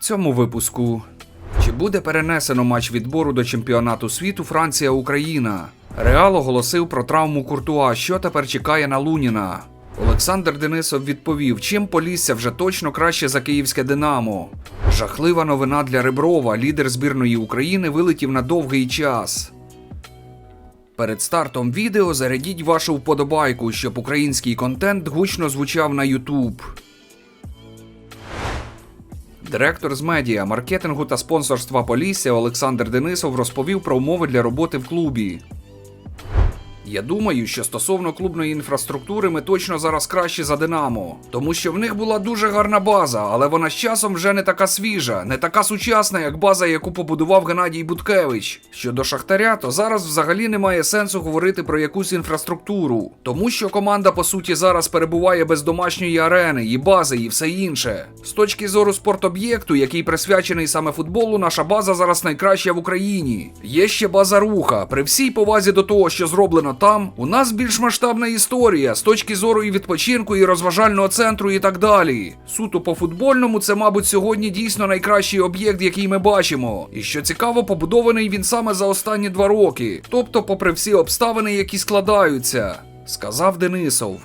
цьому випуску. Чи буде перенесено матч відбору до чемпіонату світу Франція-Україна? Реал оголосив про травму Куртуа, що тепер чекає на Луніна. Олександр Денисов відповів, чим Полісся вже точно краще за київське Динамо. Жахлива новина для Реброва. Лідер збірної України вилетів на довгий час. Перед стартом відео зарядіть вашу вподобайку, щоб український контент гучно звучав на YouTube. Директор з медіа, маркетингу та спонсорства Полісся Олександр Денисов розповів про умови для роботи в клубі. Я думаю, що стосовно клубної інфраструктури ми точно зараз краще за Динамо, тому що в них була дуже гарна база, але вона з часом вже не така свіжа, не така сучасна, як база, яку побудував Геннадій Буткевич. Щодо Шахтаря, то зараз взагалі немає сенсу говорити про якусь інфраструктуру, тому що команда по суті зараз перебуває без домашньої арени, і бази, і все інше. З точки зору спортоб'єкту, який присвячений саме футболу, наша база зараз найкраща в Україні. Є ще база руха. При всій повазі до того, що зроблено там, у нас більш масштабна історія з точки зору і відпочинку, і розважального центру, і так далі. Суто по футбольному, це, мабуть, сьогодні дійсно найкращий об'єкт, який ми бачимо. І що цікаво, побудований він саме за останні два роки. Тобто, попри всі обставини, які складаються, сказав Денисов.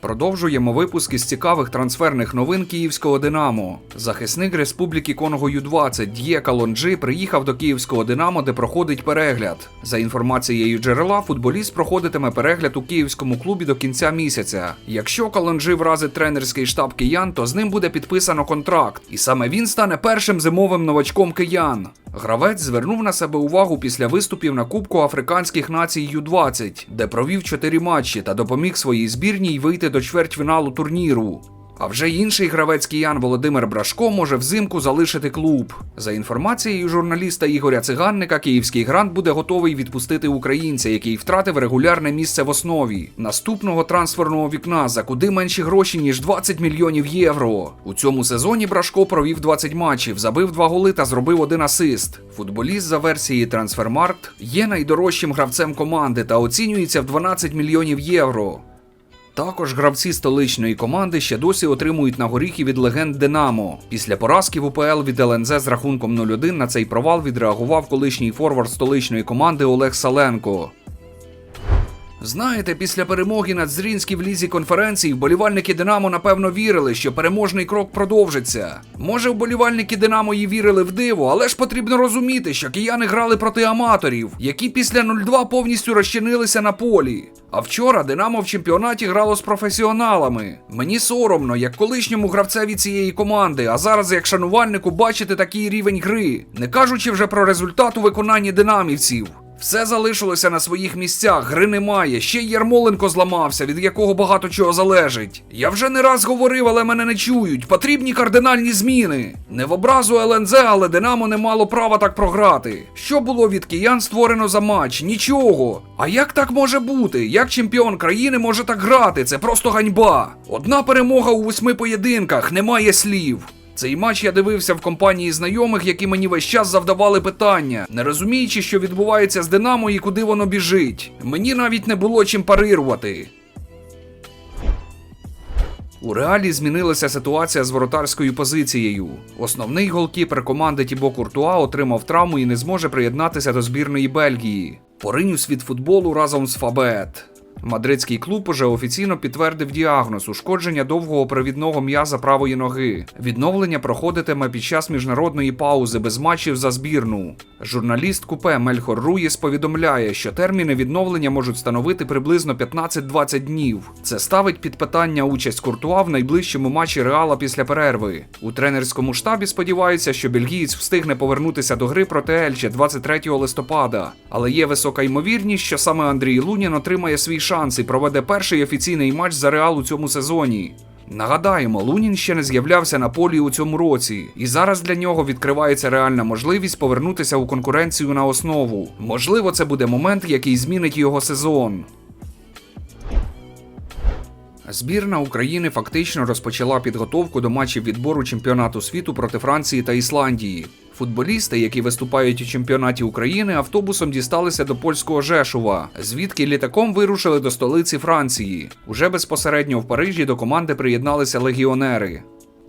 Продовжуємо випуск із цікавих трансферних новин київського Динамо. Захисник Республіки Конго Ю-20 Д'є Калонджи приїхав до київського Динамо, де проходить перегляд. За інформацією джерела, футболіст проходитиме перегляд у київському клубі до кінця місяця. Якщо Калонджи вразить тренерський штаб киян, то з ним буде підписано контракт, і саме він стане першим зимовим новачком киян. Гравець звернув на себе увагу після виступів на Кубку Африканських націй Ю-20, де провів чотири матчі та допоміг своїй збірній вийти до чвертьфіналу турніру. А вже інший гравець киян Володимир Брашко може взимку залишити клуб. За інформацією журналіста Ігоря Циганника, київський грант буде готовий відпустити українця, який втратив регулярне місце в основі наступного трансферного вікна за куди менші гроші ніж 20 мільйонів євро. У цьому сезоні Брашко провів 20 матчів, забив 2 голи та зробив один асист. Футболіст за версією Трансфермаркт є найдорожчим гравцем команди та оцінюється в 12 мільйонів євро. Також гравці столичної команди ще досі отримують на горіхи від легенд Динамо. Після поразки в УПЛ від ЛНЗ з рахунком 0-1 на цей провал відреагував колишній форвард столичної команди Олег Саленко. Знаєте, після перемоги над Зрінській в лізі конференції вболівальники Динамо напевно вірили, що переможний крок продовжиться. Може, вболівальники Динамо і вірили в диво, але ж потрібно розуміти, що кияни грали проти аматорів, які після 0-2 повністю розчинилися на полі. А вчора Динамо в чемпіонаті грало з професіоналами. Мені соромно, як колишньому гравцеві цієї команди, а зараз як шанувальнику бачити такий рівень гри, не кажучи вже про результат у виконанні динамівців. Все залишилося на своїх місцях, гри немає. Ще й Ярмоленко зламався, від якого багато чого залежить. Я вже не раз говорив, але мене не чують. Потрібні кардинальні зміни. Не в образу ЛНЗ, але Динамо не мало права так програти. Що було від киян створено за матч? Нічого. А як так може бути? Як чемпіон країни може так грати? Це просто ганьба. Одна перемога у восьми поєдинках, немає слів. Цей матч я дивився в компанії знайомих, які мені весь час завдавали питання, не розуміючи, що відбувається з Динамо і куди воно біжить. Мені навіть не було чим парирувати. У реалі змінилася ситуація з воротарською позицією. Основний голкіпер команди Тібо Куртуа отримав травму і не зможе приєднатися до збірної Бельгії. Поринь у світ футболу разом з Фабет. Мадридський клуб уже офіційно підтвердив діагноз ушкодження довгого провідного м'яза правої ноги. Відновлення проходитиме під час міжнародної паузи без матчів за збірну. Журналіст купе Мельхор Руїс повідомляє, що терміни відновлення можуть становити приблизно 15-20 днів. Це ставить під питання участь Куртуа в найближчому матчі Реала після перерви. У тренерському штабі сподіваються, що бельгієць встигне повернутися до гри проти Ельче 23 листопада. Але є висока ймовірність, що саме Андрій Лунін отримає свій шанс і проведе перший офіційний матч за Реал у цьому сезоні. Нагадаємо, Лунін ще не з'являвся на полі у цьому році, і зараз для нього відкривається реальна можливість повернутися у конкуренцію на основу. Можливо, це буде момент, який змінить його сезон. Збірна України фактично розпочала підготовку до матчів відбору чемпіонату світу проти Франції та Ісландії. Футболісти, які виступають у чемпіонаті України, автобусом дісталися до польського Жешува, звідки літаком вирушили до столиці Франції. Уже безпосередньо в Парижі до команди приєдналися легіонери.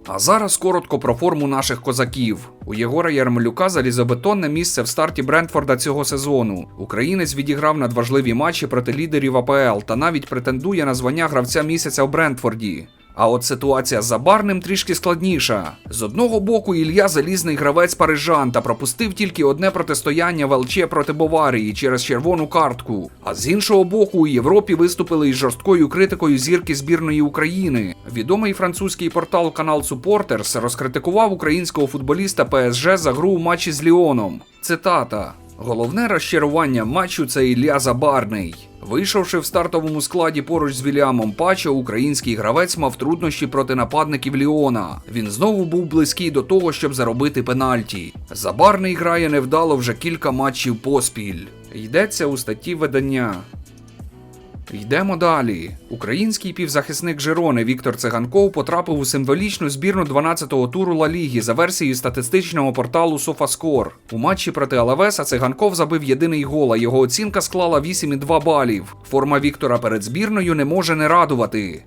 А зараз коротко про форму наших козаків. У Єгора Ярмолюка залізобетонне місце в старті Брентфорда цього сезону. Українець відіграв надважливі матчі проти лідерів АПЛ та навіть претендує на звання гравця місяця в Брентфорді. А от ситуація з Забарним трішки складніша. З одного боку, Ілля залізний гравець парижан та пропустив тільки одне протистояння в ЛЧ проти Баварії через червону картку. А з іншого боку, у Європі виступили із жорсткою критикою зірки збірної України. Відомий французький портал Канал Supporters розкритикував українського футболіста ПСЖ за гру у матчі з Ліоном. Цитата. Головне розчарування матчу це Ілля Забарний. Вийшовши в стартовому складі поруч з Віліамом Пачо, український гравець мав труднощі проти нападників Ліона. Він знову був близький до того, щоб заробити пенальті. Забарний грає невдало вже кілька матчів поспіль. Йдеться у статті видання. Йдемо далі. Український півзахисник Жирони Віктор Циганков потрапив у символічну збірну 12-го туру Ла Ліги за версією статистичного порталу SofaScore. У матчі проти Алавеса Циганков забив єдиний гол, а його оцінка склала 8,2 балів. Форма Віктора перед збірною не може не радувати.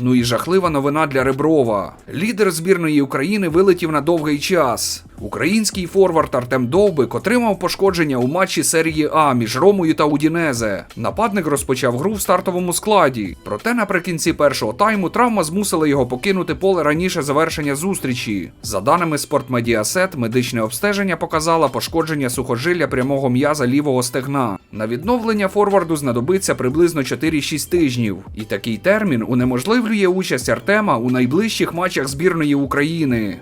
Ну і жахлива новина для Реброва. Лідер збірної України вилетів на довгий час. Український форвард Артем Довбик отримав пошкодження у матчі серії А між Ромою та Удінезе. Нападник розпочав гру в стартовому складі. Проте наприкінці першого тайму травма змусила його покинути поле раніше завершення зустрічі. За даними Спортмедіасет, медичне обстеження показало пошкодження сухожилля прямого м'яза лівого стегна. На відновлення форварду знадобиться приблизно 4-6 тижнів. І такий термін унеможливлює участь Артема у найближчих матчах збірної України.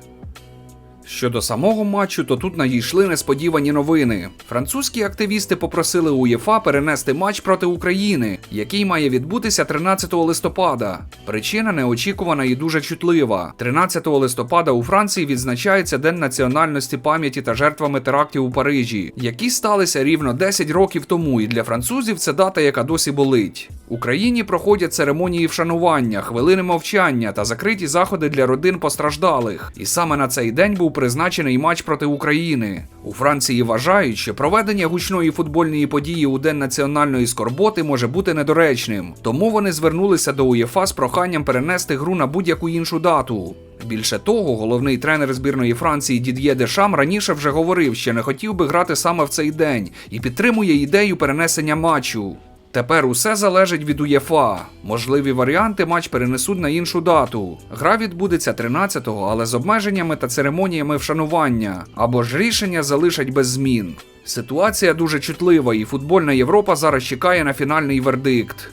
Щодо самого матчу, то тут надійшли несподівані новини. Французькі активісти попросили УЄФА перенести матч проти України, який має відбутися 13 листопада. Причина неочікувана і дуже чутлива. 13 листопада у Франції відзначається День національності пам'яті та жертвами терактів у Парижі, які сталися рівно 10 років тому, і для французів це дата, яка досі болить. Україні проходять церемонії вшанування, хвилини мовчання та закриті заходи для родин постраждалих. І саме на цей день був призначений матч проти України. У Франції вважають, що проведення гучної футбольної події у День національної скорботи може бути недоречним. Тому вони звернулися до УЄФА з проханням перенести гру на будь-яку іншу дату. Більше того, головний тренер збірної Франції Дід'є Дешам раніше вже говорив, що не хотів би грати саме в цей день і підтримує ідею перенесення матчу. Тепер усе залежить від УЄФА. Можливі варіанти матч перенесуть на іншу дату. Гра відбудеться 13-го, але з обмеженнями та церемоніями вшанування, або ж рішення залишать без змін. Ситуація дуже чутлива, і футбольна Європа зараз чекає на фінальний вердикт.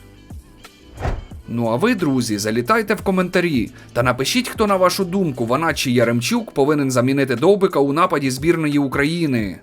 Ну а ви, друзі, залітайте в коментарі та напишіть, хто на вашу думку, вона чи Яремчук повинен замінити Довбика у нападі збірної України.